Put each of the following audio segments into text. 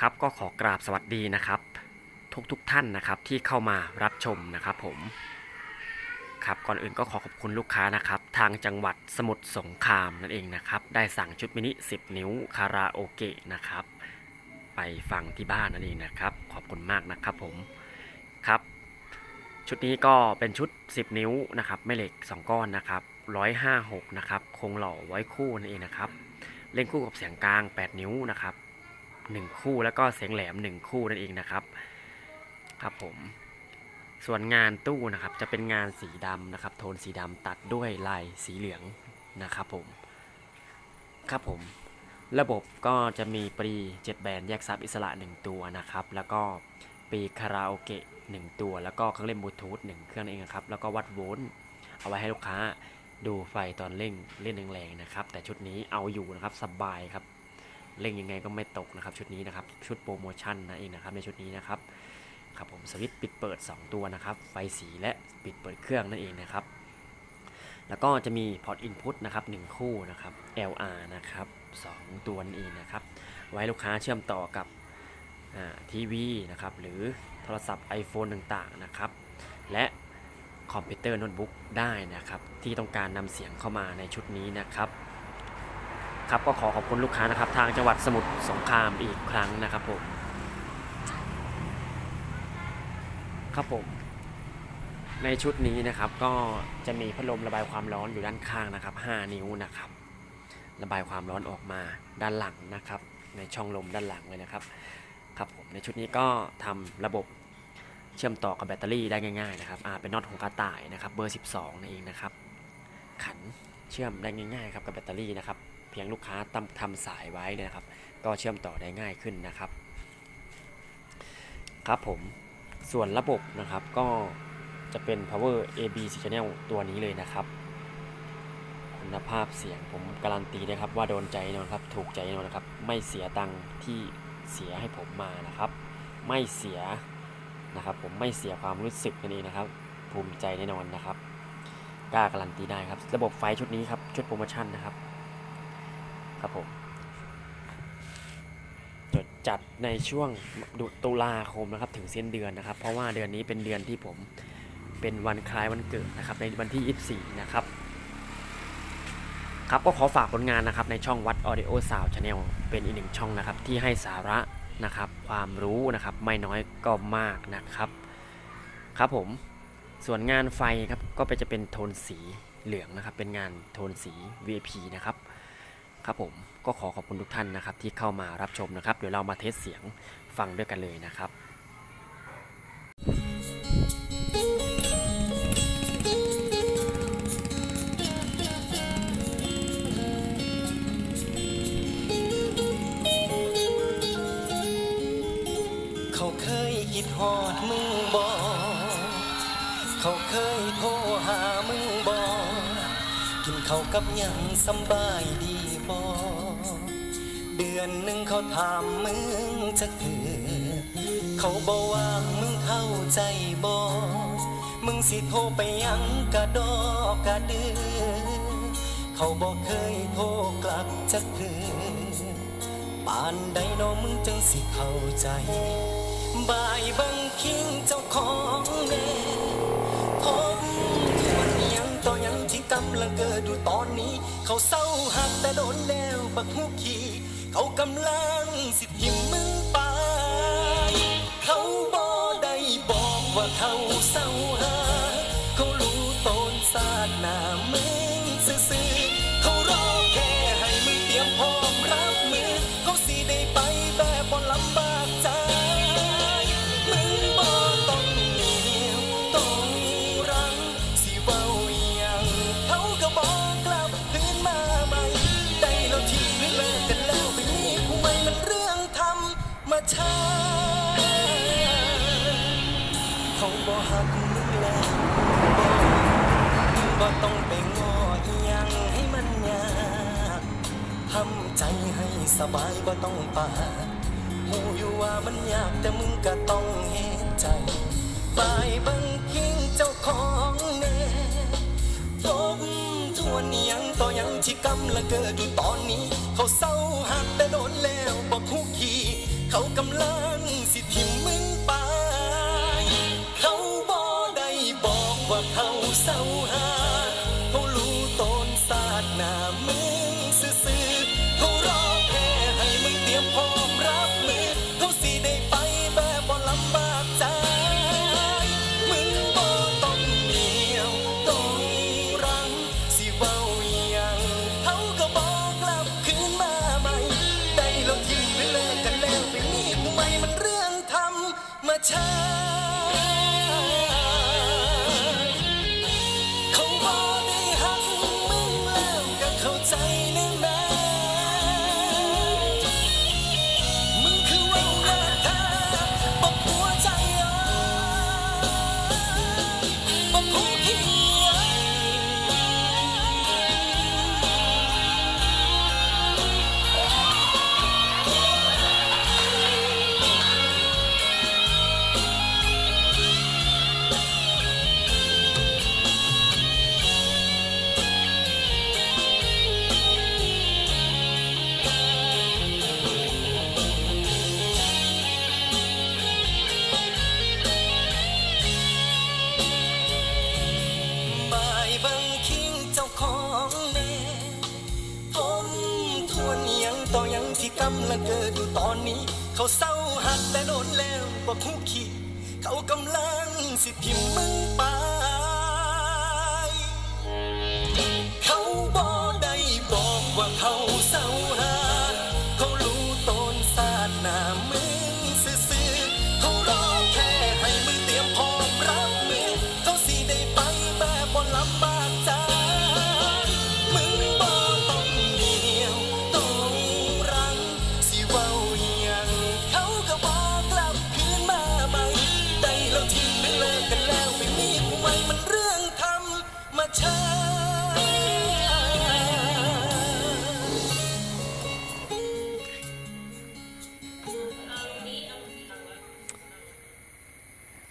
ครับก็ขอกราบสวัสดีนะครับ ทุกทุกท่านนะครับที่เข้ามารับชมนะครับผมครับก่อนอื่นก็ขอขอบคุณลูกค้านะครับ ทางจังหวัดสมุทรสงครามนั่นเองนะครับ ได้สั่งชุดมินิ 10 นิ้วคาราโอเกะนะครับ ไปฟังที่บ้านนั่นเองนะครับ ขอบคุณมากนะครับผมครับ ชุดนี้ก็เป็นชุด 10 นิ้วนะครับแม่เหล็ก 2 ก้อนนะครับ156 นะครับ คงหล่อไว้คู่นั่นเองนะครับ เล่นคู่กับเสียงกลาง 8 นิ้วนะครับ 1 คู่แล้วก็เสียงแหลม 1 คู่นั่นเองนะครับ ครับผม ส่วนงานตู้นะครับจะเป็นงานสีดำนะครับ โทนสีดำตัดด้วยลายสีเหลืองนะครับผม ครับผม ระบบก็จะมีปรี 7 แบนแยกซับอิสระ 1 ตัวนะครับ แล้วก็ปีคาราโอเกะ1ตัว แล้วก็เครื่องเล่นบลูทูธ1เครื่องนั่นเองครับ แล้วก็วัดโวลต์เอาไว้ให้ลูกค้าดูไฟตอนเร่งเล่นแรงๆนะครับ แต่ชุดนี้เอาอยู่นะครับสบายครับ เล่งยังไงก็ไม่ตกนะครับชุดนี้นะครับชุดโปรโมชั่นนะเองนะครับในชุดนี้นะครับครับผมสวิตช์ปิดเปิด 2 ตัวนะครับไฟสีและปิดเปิดเครื่องนั่นเองนะครับแล้วก็จะมีพอร์ตอินพุตนะครับ1คู่นะครับ LR นะครับ2ตัวนั่นเองนะครับไว้ลูกค้าเชื่อมต่อกับทีวีนะครับหรือโทรศัพท์ iPhone ต่างๆนะครับและคอมพิวเตอร์โน้ตบุ๊กได้นะครับที่ต้องการนำเสียงเข้ามาในชุดนี้นะครับ ครับก็ขอขอบคุณลูกค้านะครับ ทางจังหวัดสมุทรสงครามอีกครั้งนะครับผมครับผมในชุดนี้นะครับก็จะมีพัดลมระบายความร้อนอยู่ด้านข้างนะครับ 5 นิ้วนะครับ ระบายความร้อนออกมาด้านหลังนะครับ ในช่องลมด้านหลังเลยนะครับครับผมในชุดนี้ก็ทำระบบเชื่อมต่อกับแบตเตอรี่ได้ง่ายๆนะครับอ่าเป็นน็อตของกระต่ายนะครับ เบอร์ 12นั่นเองนะครับ ขันเชื่อมได้ง่ายๆครับกับแบตเตอรี่นะครับ พียงลูกค้าทำทำสายไว้นะครับ ก็เชื่อมต่อได้ง่ายขึ้นนะครับ ครับผมส่วนระบบนะครับก็จะเป็น power AB channel ตัวนี้เลยนะครับ คุณภาพเสียงผมการันตีนะครับ ว่าโดนใจนอนครับ ถูกใจแน่นอนนะครับ ไม่เสียตังค์ที่เสียให้ผมมานะครับ ไม่เสียนะครับผมไม่เสียความรู้สึกนั่นเองนะครับ ภูมิใจแน่นอนนะครับกล้าการันตีได้ครับ ระบบไฟชุดนี้ครับชุดโปรโมชั่นนะครับ ครับผมจดจัดในช่วงตุลาคมนะครับถึงสิ้นเดือนนะครับ เพราะว่าเดือนนี้เป็นเดือนที่ผมเป็นวันคล้ายวันเกิดนะครับ ในวันที่ 24 นะครับครับก็ขอฝากผลงานนะครับในช่องวัด Audio Sound Channel เป็นอีกหนึ่งช่องนะครับที่ให้สาระนะครับ ความรู้นะครับไม่น้อยก็มากนะครับ ครับผมส่วนงานไฟครับก็ไปจะเป็นโทนสีเหลืองนะครับ เป็นงานโทนสี VIP นะครับ ครับผมก็ขอขอบคุณทุกท่านนะครับที่เข้ามารับชมนะครับ เดี๋ยวเรามาเทสเสียงฟังด้วยกันเลยนะครับเขาเคยคิดฮอดมึงบอเขาเคยโทรหามึงบอกินเขากับยังสบายดี บอเดือนหนึ่งเขาถามมึงจะเกิดเขาบอกว่ามึงเข้าใจบอมึงสิโทรไปยังกะดอกกะเดือเขาบอกเคยโทรกลับจะเกิดปานใดน้อมึงจังสิเข้าใจ บายบังคิงเจ้าของเน่ ลังเกิดอยู่ตอนนี้ เขาเศร้าหักแต่โดนแล้วบักฮูขี้เขากำลังสิทิม มชาติเขาบ่หักมึงแล้วบ่ต้องไปง้ออียังให้มันยากทำใจให้สบายบ่ต้องปาหูอยู่ว่ามันยากแต่มึงก็ต้องเห็นใจบายบังคิงเจ้าของแน่ทบทวนยังต่อยังที่กำลังเกิดอยู่ตอนนี้ เขาเศร้าหักแต่โดนแล้วบอกคุ กขี้เำม เขาเศร้าหักแต่โดนแล้วบอกคู่ขี้เขากำลังสิทิมมึงไป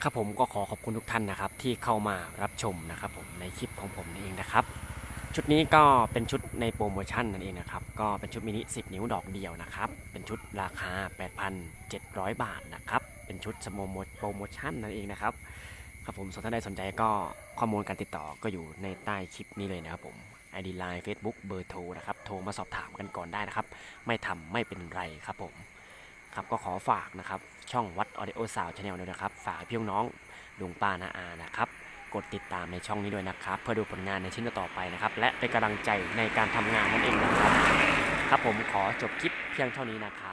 ครับผมก็ขอขอบคุณทุกท่านนะครับ ที่เข้ามารับชมนะครับผมในคลิปของผมนี่เองนะครับ ชุดนี้ก็เป็นชุดในโปรโมชั่นนั่นเองนะครับ ก็เป็นชุดมินิ 10 นิ้วดอกเดียวนะครับ เป็นชุดราคา 8,700 บาทนะครับ เป็นชุดสโมโมโปรโมชั่นนั่นเองนะครับครับผมส่วนท่านใดสนใจก็ข้อมูลการติดต่อก็อยู่ในใต้คลิปนี้เลยนะครับผม ID Line Facebook เบอร์โทรนะครับ โทรมาสอบถามกันก่อนได้นะครับ ไม่ทำไม่เป็นไรครับผม ครับก็ขอฝากนะครับช่องวัดออเดโอสาวชาแนลด้วยนะครับ ฝากพี่น้องลุงป้านาอานะครับ กดติดตามในช่องนี้ด้วยนะครับ เพื่อดูผลงานในชิ้นต่อไปนะครับ และเป็นกำลังใจในการทำงานนั่นเองนะครับ ครับผมขอจบคลิปเพียงเท่านี้นะครับ